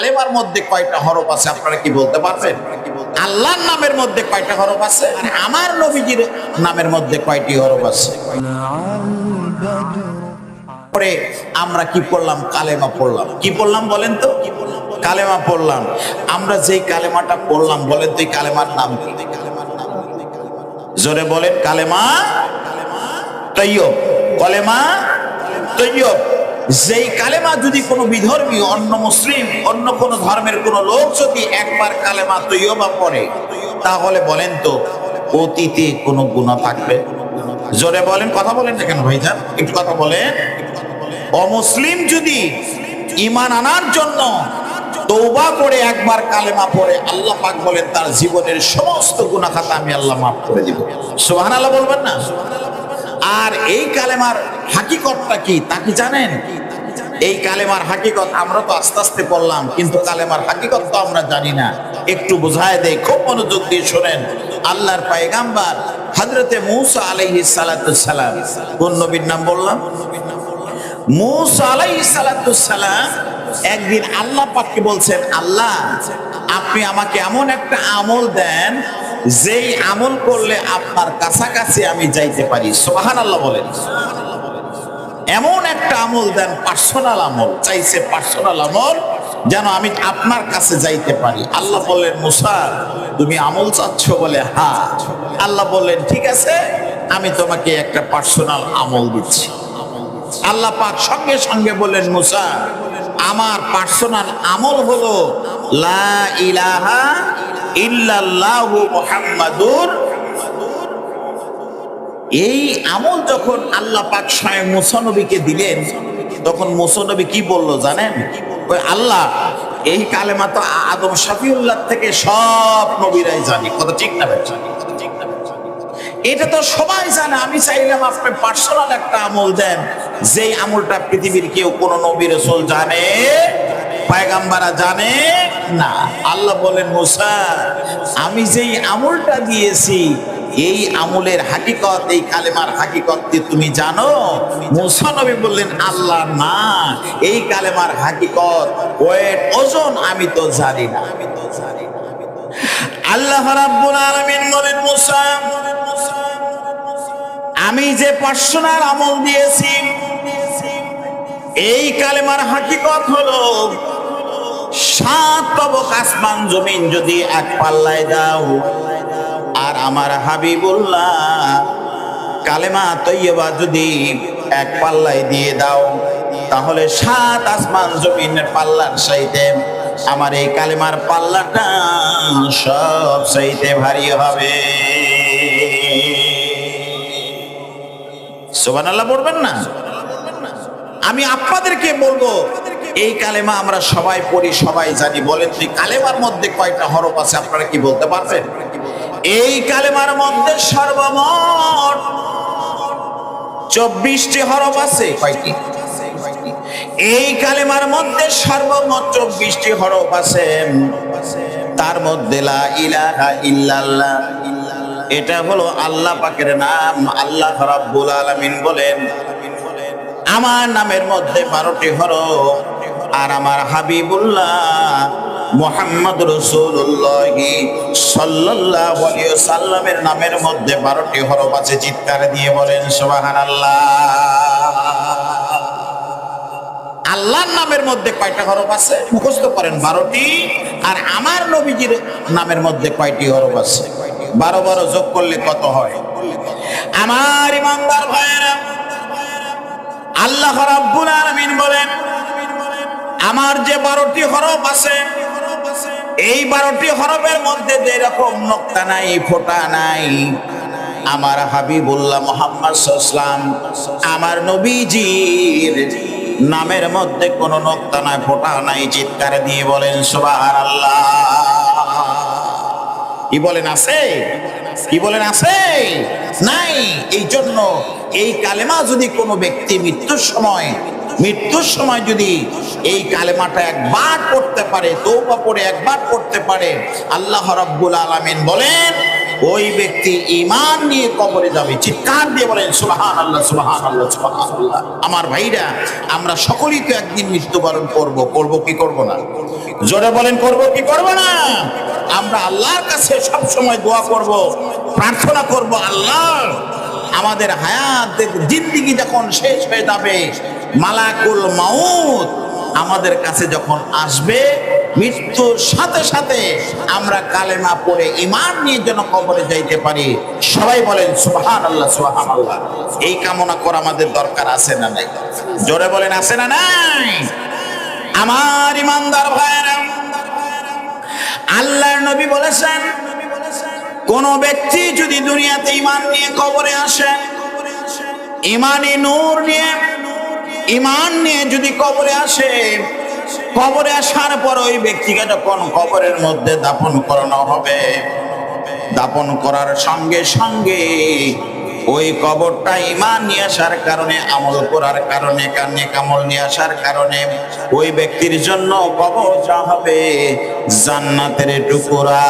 কালেমার মধ্যে কয়টা হরফ আছে? আপনারা কি বলতে পারবেন? আল্লাহর নামের মধ্যে কয়টা হরফ আছে? আর আমার নবীজির নামের মধ্যে কয়টি হরফ আছে? পরে আমরা কি পড়লাম? কালেমা পড়লাম। কি পড়লাম বলেন তো? কালেমা পড়লাম। আমরা যেই কালেমাটা পড়লাম, বলেন তো এই কালেমার নাম কি? জোরে বলেন, কালেমা তৈয়ব। কলেমা তৈয়ব। যেই কালেমা যদি কোনো বিধর্মী, অন্য মুসলিম, অন্য কোন ধর্মের কোন লোক যদি একবার কালেমা তৈয়বা পড়ে, তাহলে বলেন তো অতীতে কোনো গুণা থাকবে? জোরে বলেন, কথা বলেন না কেন ভাইজান? একটু কথা বলেন। অমুসলিম যদি ইমান আনার জন্য তৌবা করে একবার কালেমা পড়ে, আল্লাহ পাক বলেন তার জীবনের সমস্ত গুণা খাতা আমি আল্লাহ মাফ করে দিব। সুবহানাল্লাহ বলবেন না? আর এই কালেমার হাকিকতটা কি, তা কি জানেন? এই কালেমার হাকিকত আমরা তো আস্তে আস্তে পড়লাম, কিন্তু কালেমার হাকিকত তো আমরা জানি না। একটু বোঝায় দেয় খুব মনোযোগ দিয়ে শোনেন। আল্লাহর পায়গাম্বার হজরতে মৌসা আলাইহিস সালাতু সালাম, কোন নবীর নাম বললাম? মৌসা আলাইহিস সালাতু সালাম একদিন আল্লাহ পাককে বলছেন, আল্লাহ, আপনি আমাকে এমন একটা আমল দেন, যেই আমল করলে আপনার কাছাকাছি আমি যাইতে পারি। সোহান আল্লাহ বলেন। এমন একটা আমল দেন পার্সোনাল আমল, চাইছে পার্সোনাল আমল, যেন আমি আপনার কাছে যাইতে পারি। আল্লাহ বললেন, মুসা, তুমি আমল চাচ্ছ বলে হা আল্লাহ বললেন, ঠিক আছে, আমি তোমাকে একটা পার্সোনাল আমল দিচ্ছি। আল্লাহ পাক সঙ্গে সঙ্গে বললেন, মুসা, আমার পার্সোনাল আমল হলো, লা ইলাহা ইল্লাল্লাহু মুহাম্মাদুর এই আমল যখন আল্লাহ পাক স্বয়ং মুসানবীকে দিলেন, তখন মুসানবী কি বলল জানেন? ওই আল্লাহ, এই কালেমা তো আদম শফিউল্লাহ থেকে সব নবীরাই জানি। কথা ঠিক না এটা তো সবাই জানে। আমি চাইলাম আপনি পার্সোনাল একটা আমল দেন। যেই আমলটা পৃথিবীর কেউ কোন নবী রসুল জানে, পায়গাম্বারা জানে না। আল্লাহ বলেন, মুসা, আমি যেই আমলটা দিয়েছি এই আমলের হাকিকত, এই কালেমার হাকিকত তুমি জানো? মুসা নবী বললেন, আল্লাহ না, এই কালেমার হাকিকত, ওয়েট, ওজন আমি তো জানি না আমি তো জানি না। আল্লাহ রাব্বুল আলামিন বলেন, মুসা, আমি যে পার্সোনাল আমল দিয়েছি, এই কালেমার হাকিকত হলো, সাত তবক আসমান জমিন যদি এক পাল্লায় দাও আমার হাবিবুল্লাহ কালেমা তৈয়বা যদি এক পাল্লায় দিয়ে দাও, তাহলে সাত আসমান জমিনের পাল্লার সাইতে আমার এই কালেমার পাল্লাটা সব সাইতে ভারী হবে। সোবান আল্লাহ পড়বেন না? আমি আপনাদেরকে বলব, এই কালেমা আমরা সবাই পড়ি, সবাই জানি। বলেন তুই কালেমার মধ্যে কয়টা হরফ আছে, আপনারা কি বলতে পারবেন? এই কালেমার মধ্যে সর্বমোট চব্বিশটি হরফ আছে এই কালেমার মধ্যে সর্বমোট চব্বিশটি হরফ আছে। তার মধ্যে লা ইলাহা ইল্লাল্লাহ। এটা হলো আল্লাহ পাকের নাম, আল্লাহ রাব্বুল আলামিন বলেন। আমার নামের মধ্যে বারোটি হরফ, আর আমার হাবিবুল্লাহ মোহাম্মদ রসুল্লাহ সাল্লাহ সাল্লামের নামের মধ্যে বারোটি হরফ আছে, চিৎকার দিয়ে বলেন আল্লাহ আল্লাহর নামের মধ্যে কয়টা হরফ আছে? মুখস্থ করেন, বারোটি। আর আমার নবীজির নামের মধ্যে কয়টি হরফ আছে? বারো বারো, যোগ করলে কত হয়? আমার ইমানদার ভাইয়েরা, আল্লাহ রাব্বুল আলামিন বলেন, আমার যে বারোটি হরফ আছে এই বারোটি হরফের মধ্যে যে রকম নক্তা নাই, ফোটা নাই। আমার হাবিবুল্লাহ মোহাম্মদ সাল্লাম আমার নবীজির নামের মধ্যে কোনো নক্তা নাই, ফোটা নাই। চিৎকার দিয়ে বলেন, সুবহানাল্লাহ। কি বলেন, আছে? কি বলেন আছে? নাই এই জন্য এই কালেমা যদি কোনো ব্যক্তি মৃত্যুর সময় মৃত্যুর সময় যদি এই কালেমাটা একবার পড়তে পারে তৌবা পড়ে একবার পড়তে পারে, আল্লাহ রাব্বুল আলামিন বলেন, ওই ব্যক্তি ইমান নিয়ে কবরে যাবে। চিৎকার দিয়ে বলেন সুবাহান আল্লাহ সুবাহান আল্লাহ সুবাহান আল্লাহ আমার ভাইরা, আমরা সকলেই তো একদিন মৃত্যুবরণ করব। করব কি করব না? জোরে বলেন, করব কি করব না? আমরা আল্লাহর কাছে সব সময় দোয়া করব। প্রার্থনা করব, আল্লাহ আমাদের হায়াত জিন্দিগি যখন শেষ হয়ে যাবে, মালাকুল মাউত আমাদের কাছে যখন আসবে, মৃত্যুর সাথে সাথে আমরা কালেমা পড়ে ইমান নিয়ে যেন কবরে যাইতে পারি। সবাই বলেন সুবহান আল্লাহ সুবহান আল্লাহ এই কামনা করা আমাদের দরকার, আছে না নাই? জোরে বলেন, আছে না নাই? আমার ইমানদার ভাইয়েরা, আল্লাহর নবী বলেছেন কোন ব্যক্তি যদি দুনিয়াতে ইমান নিয়ে কবরে আসে ইমানি নূর নিয়ে ইমান নিয়ে যদি কবরে আসে, কবরে আসার পর ওই ব্যক্তিকে যখন কবরের মধ্যে দাপন করানো হবে দাপন করার সঙ্গে সঙ্গে ওই কবরটা ইমান নিয়ে আসার কারণে, আমল করার কারণে কান্নে কামল নিয়ে আসার কারণে ওই ব্যক্তির জন্য কবরটা হবে জান্নাতের টুকুরা।